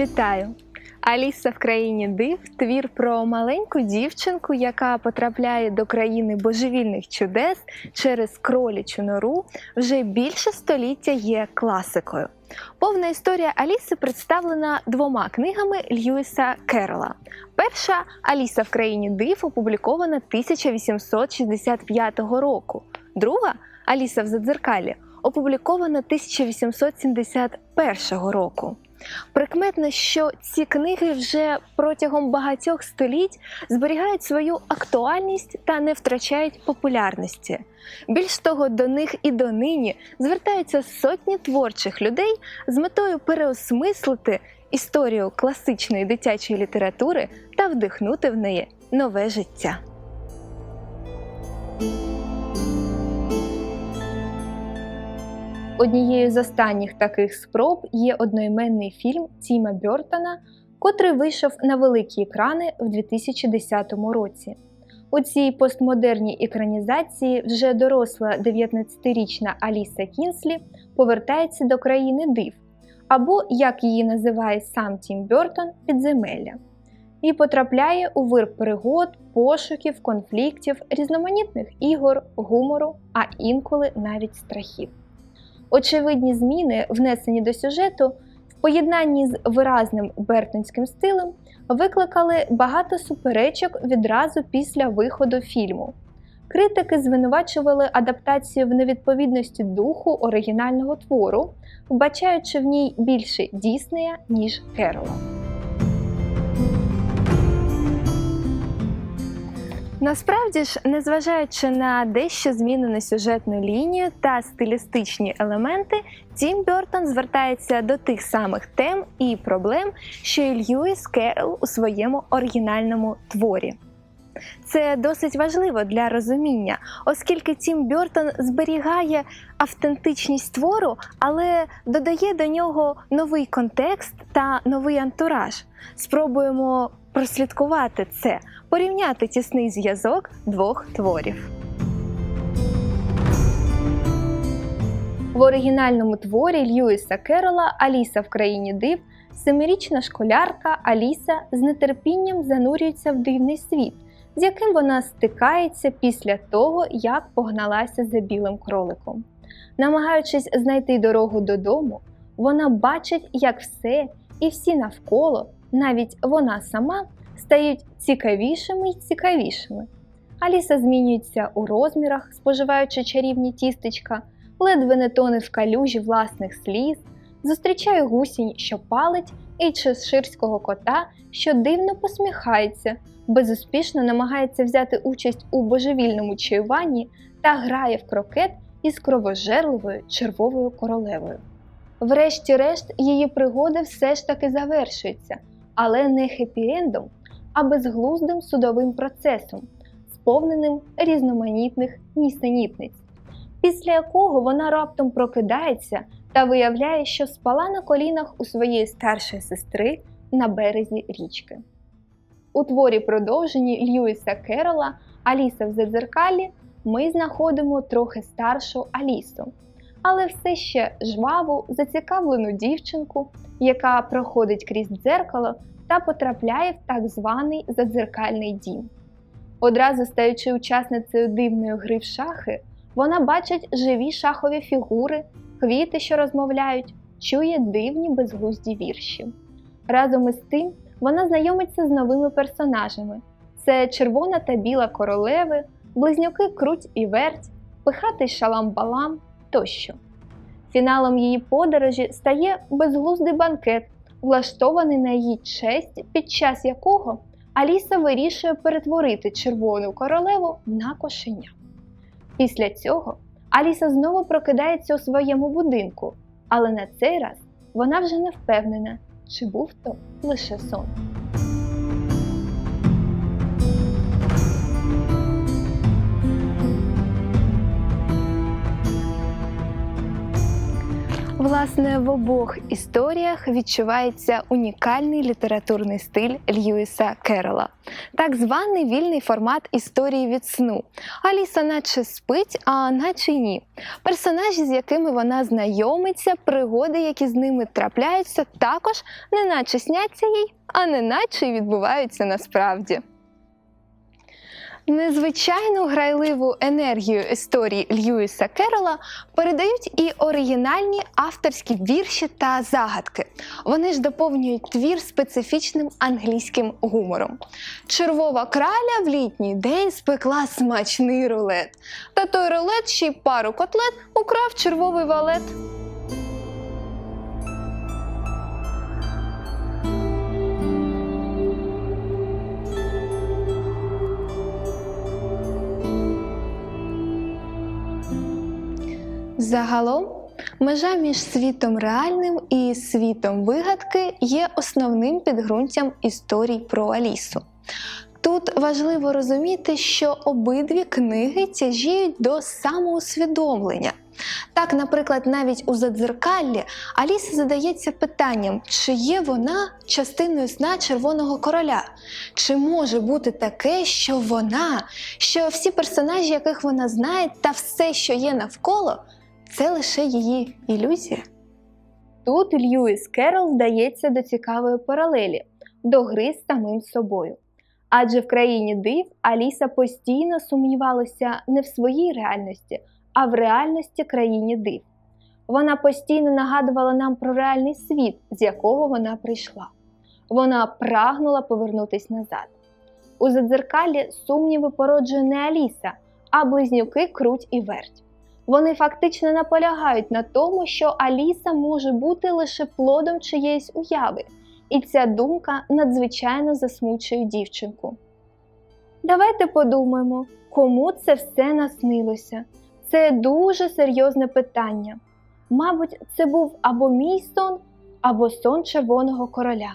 Вітаю! Аліса в країні див твір про маленьку дівчинку, яка потрапляє до країни божевільних чудес через кролічу нору, вже більше століття є класикою. Повна історія Аліси представлена двома книгами Льюіса Керрола. Перша Аліса в країні див опублікована 1865 року. Друга Аліса в Задзеркалі опублікована 1871 року. Прикметно, що ці книги вже протягом багатьох століть зберігають свою актуальність та не втрачають популярності. Більш того, до них і донині звертаються сотні творчих людей з метою переосмислити історію класичної дитячої літератури та вдихнути в неї нове життя. Однією з останніх таких спроб є одноіменний фільм Тіма Бьортона, котрий вийшов на великі екрани в 2010 році. У цій постмодерній екранізації вже доросла 19-річна Аліса Кінслі повертається до країни див, або, як її називає сам Тім Бьортон, підземелля, і потрапляє у вир пригод, пошуків, конфліктів, різноманітних ігор, гумору, а інколи навіть страхів. Очевидні зміни, внесені до сюжету, в поєднанні з виразним бертонським стилем, викликали багато суперечок відразу після виходу фільму. Критики звинувачували адаптацію в невідповідності духу оригінального твору, вбачаючи в ній більше Діснея, ніж Керола. Насправді ж, незважаючи на дещо змінену сюжетну лінію та стилістичні елементи, Тім Бертон звертається до тих самих тем і проблем, що і Льюіс Керрол у своєму оригінальному творі. Це досить важливо для розуміння, оскільки Тім Бертон зберігає автентичність твору, але додає до нього новий контекст та новий антураж. Спробуємо прослідкувати це, порівняти тісний зв'язок двох творів. В оригінальному творі Льюіса Керрола Аліса в країні див семирічна школярка Аліса з нетерпінням занурюється в дивний світ, з яким вона стикається після того, як погналася за білим кроликом. Намагаючись знайти дорогу додому, вона бачить, як все і всі навколо, навіть вона сама, стають цікавішими й цікавішими. Аліса змінюється у розмірах, споживаючи чарівні тістечка, ледве не тоне в калюжі власних сліз, зустрічає гусінь, що палить, і чеширського кота, що дивно посміхається, безуспішно намагається взяти участь у божевільному чаюванні та грає в крокет із кровожерливою червовою королевою. Врешті-решт, її пригоди все ж таки завершуються, але не хеппі-ендом, а безглуздим судовим процесом, сповненим різноманітних нісенітниць, після якого вона раптом прокидається та виявляє, що спала на колінах у своєї старшої сестри на березі річки. У творі продовженні Льюіса Керрола Аліса в Задзеркалі ми знаходимо трохи старшу Алісу, але все ще жваву, зацікавлену дівчинку, яка проходить крізь дзеркало та потрапляє в так званий задзеркальний дім. Одразу стаючи учасницею дивної гри в шахи, вона бачить живі шахові фігури, квіти, що розмовляють, чує дивні безглузді вірші. Разом із тим вона знайомиться з новими персонажами: це червона та біла королеви, близнюки круть і верть, пихатий шалам-балам тощо. Фіналом її подорожі стає безглуздий банкет, влаштований на її честь, під час якого Аліса вирішує перетворити червону королеву на кошеня. Після цього Аліса знову прокидається у своєму будинку, але на цей раз вона вже не впевнена, чи був то лише сон. Власне, в обох історіях відчувається унікальний літературний стиль Льюіса Керрола, так званий вільний формат історії від сну. Аліса наче спить, а наче ні. Персонажі, з якими вона знайомиться, пригоди, які з ними трапляються, також не наче сняться їй, а не наче й відбуваються насправді. Незвичайну грайливу енергію історії Льюіса Керрола передають і оригінальні авторські вірші та загадки. Вони ж доповнюють твір специфічним англійським гумором. Червова краля в літній день спекла смачний рулет. Та той рулет ще й пару котлет украв червовий валет. Загалом, межа між світом реальним і світом вигадки є основним підґрунтям історій про Алісу. Тут важливо розуміти, що обидві книги тяжіють до самоусвідомлення. Так, наприклад, навіть у задзеркаллі Аліса задається питанням, чи є вона частиною сна Червоного короля, чи може бути таке, що вона, що всі персонажі, яких вона знає, та все, що є навколо, це лише її ілюзія. Тут Льюіс Керрол вдається до цікавої паралелі, до гри з самим собою. Адже в країні див Аліса постійно сумнівалася не в своїй реальності, а в реальності країні див. Вона постійно нагадувала нам про реальний світ, з якого вона прийшла. Вона прагнула повернутись назад. У задзеркалі сумніви породжує не Аліса, а близнюки круть і верть. Вони фактично наполягають на тому, що Аліса може бути лише плодом чиєїсь уяви, і ця думка надзвичайно засмучує дівчинку. Давайте подумаємо, кому це все наснилося. Це дуже серйозне питання. Мабуть, це був або мій сон, або сон Червоного короля.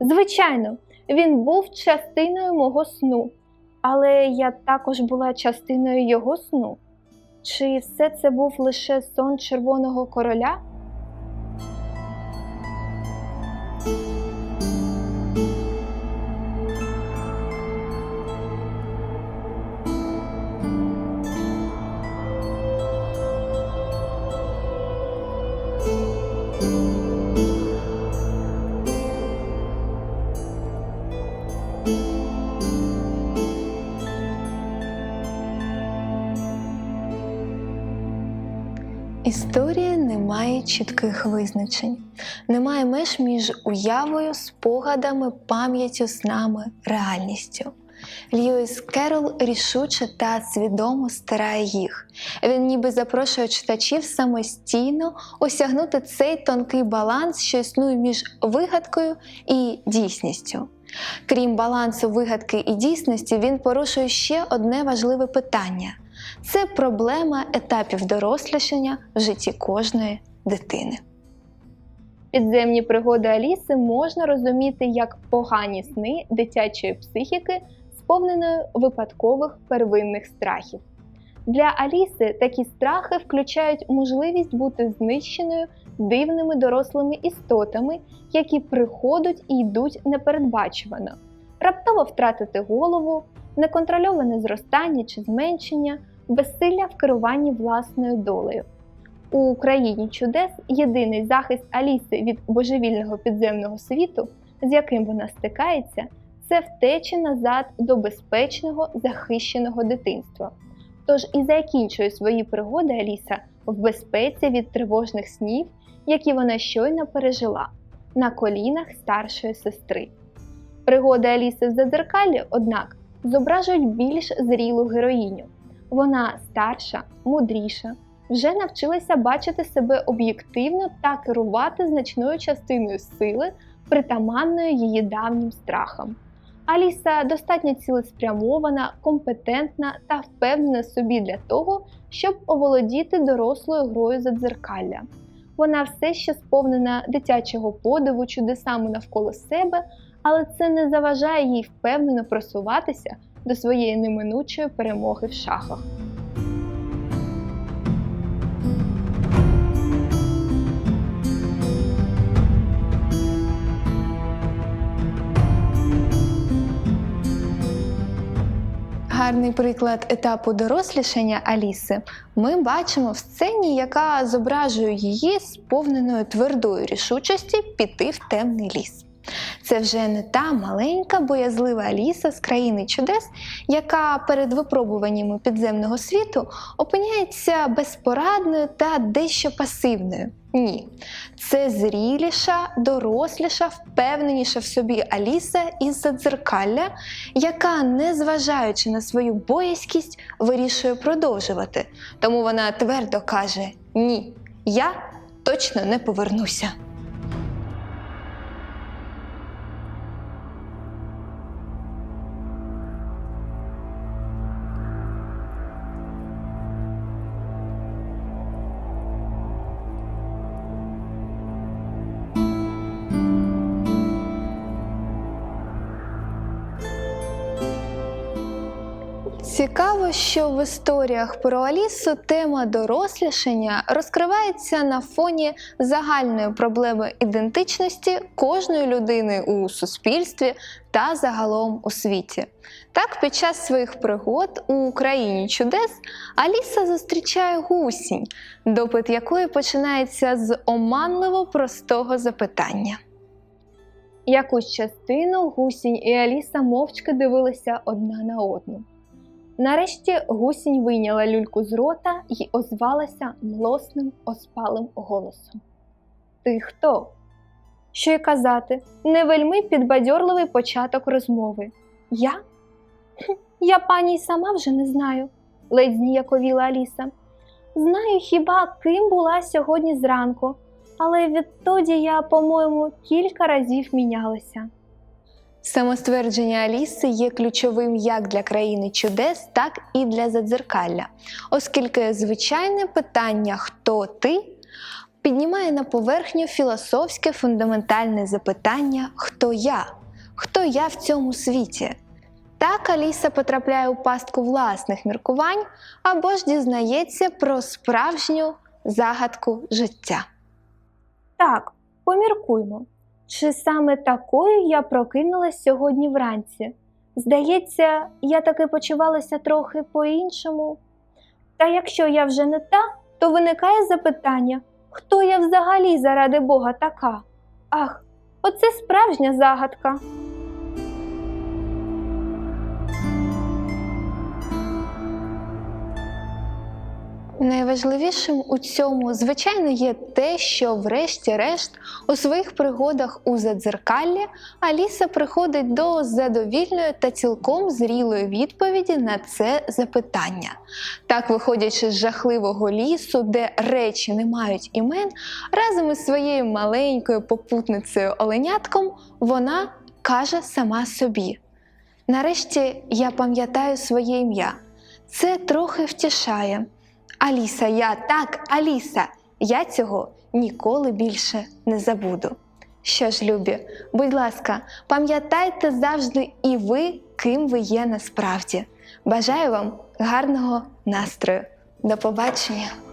Звичайно, він був частиною мого сну, але я також була частиною його сну. Чи все це був лише сон Червоного короля? Чітких визначень, немає меж між уявою, спогадами, пам'яттю, снами, реальністю. Льюіс Керрол рішуче та свідомо стирає їх. Він ніби запрошує читачів самостійно осягнути цей тонкий баланс, що існує між вигадкою і дійсністю. Крім балансу вигадки і дійсності, він порушує ще одне важливе питання це проблема етапів дорослішання в житті кожної дитини. Підземні пригоди Аліси можна розуміти як погані сни дитячої психіки, сповненої випадкових первинних страхів. Для Аліси такі страхи включають можливість бути знищеною дивними дорослими істотами, які приходять і йдуть непередбачувано, раптово втратити голову, неконтрольоване зростання чи зменшення, безсилля в керуванні власною долею. У країні чудес єдиний захист Аліси від божевільного підземного світу, з яким вона стикається, це втеча назад до безпечного захищеного дитинства. Тож і закінчує свої пригоди Аліса в безпеці від тривожних снів, які вона щойно пережила на колінах старшої сестри. Пригоди Аліси в задзеркалі, однак, зображують більш зрілу героїню. Вона старша, мудріша, вже навчилася бачити себе об'єктивно та керувати значною частиною сили, притаманною її давнім страхам. Аліса достатньо цілеспрямована, компетентна та впевнена собі для того, щоб оволодіти дорослою грою задзеркалля. Вона все ще сповнена дитячого подиву чудесами навколо себе, але це не заважає їй впевнено просуватися, до своєї неминучої перемоги в шахах. Гарний приклад етапу дорослішання Аліси ми бачимо в сцені, яка зображує її сповненою твердої рішучості піти в темний ліс. Це вже не та маленька боязлива Аліса з країни чудес, яка перед випробуваннями підземного світу опиняється безпорадною та дещо пасивною. Ні, це зріліша, доросліша, впевненіша в собі Аліса із задзеркалля, яка, незважаючи на свою боязкість, вирішує продовжувати. Тому вона твердо каже: Ні, я точно не повернуся. Цікаво, що в історіях про Алісу тема дорослішання розкривається на фоні загальної проблеми ідентичності кожної людини у суспільстві та загалом у світі. Так, під час своїх пригод у Україні чудес Аліса зустрічає гусінь, допит якої починається з оманливо простого запитання. Якусь частину гусінь і Аліса мовчки дивилися одна на одну. Нарешті гусінь вийняла люльку з рота і озвалася млосним оспалим голосом. Ти хто? Що й казати, не вельми підбадьорливий початок розмови. Я? Я пані й сама вже не знаю, ледь зніяковіла Аліса. Знаю хіба ким була сьогодні зранку, але відтоді я, по-моєму, кілька разів мінялася. Самоствердження Аліси є ключовим як для країни чудес, так і для задзеркалля, оскільки звичайне питання Хто ти піднімає на поверхню філософське фундаментальне запитання Хто я? Хто я в цьому світі? Так Аліса потрапляє у пастку власних міркувань або ж дізнається про справжню загадку життя. Так, поміркуймо. Чи саме такою я прокинулась сьогодні вранці? Здається, я таки почувалася трохи по-іншому. Та якщо я вже не та, то виникає запитання, хто я взагалі заради Бога така? Ах, оце справжня загадка. Найважливішим у цьому, звичайно, є те, що, врешті-решт, у своїх пригодах у задзеркаллі Аліса приходить до задовільної та цілком зрілої відповіді на це запитання. Так, виходячи з жахливого лісу, де речі не мають імен, разом із своєю маленькою попутницею Оленятком вона каже сама собі: Нарешті я пам'ятаю своє ім'я. Це трохи втішає. Аліса, я так, Аліса, я цього ніколи більше не забуду. Що ж, любі, будь ласка, пам'ятайте завжди і ви, ким ви є насправді. Бажаю вам гарного настрою. До побачення!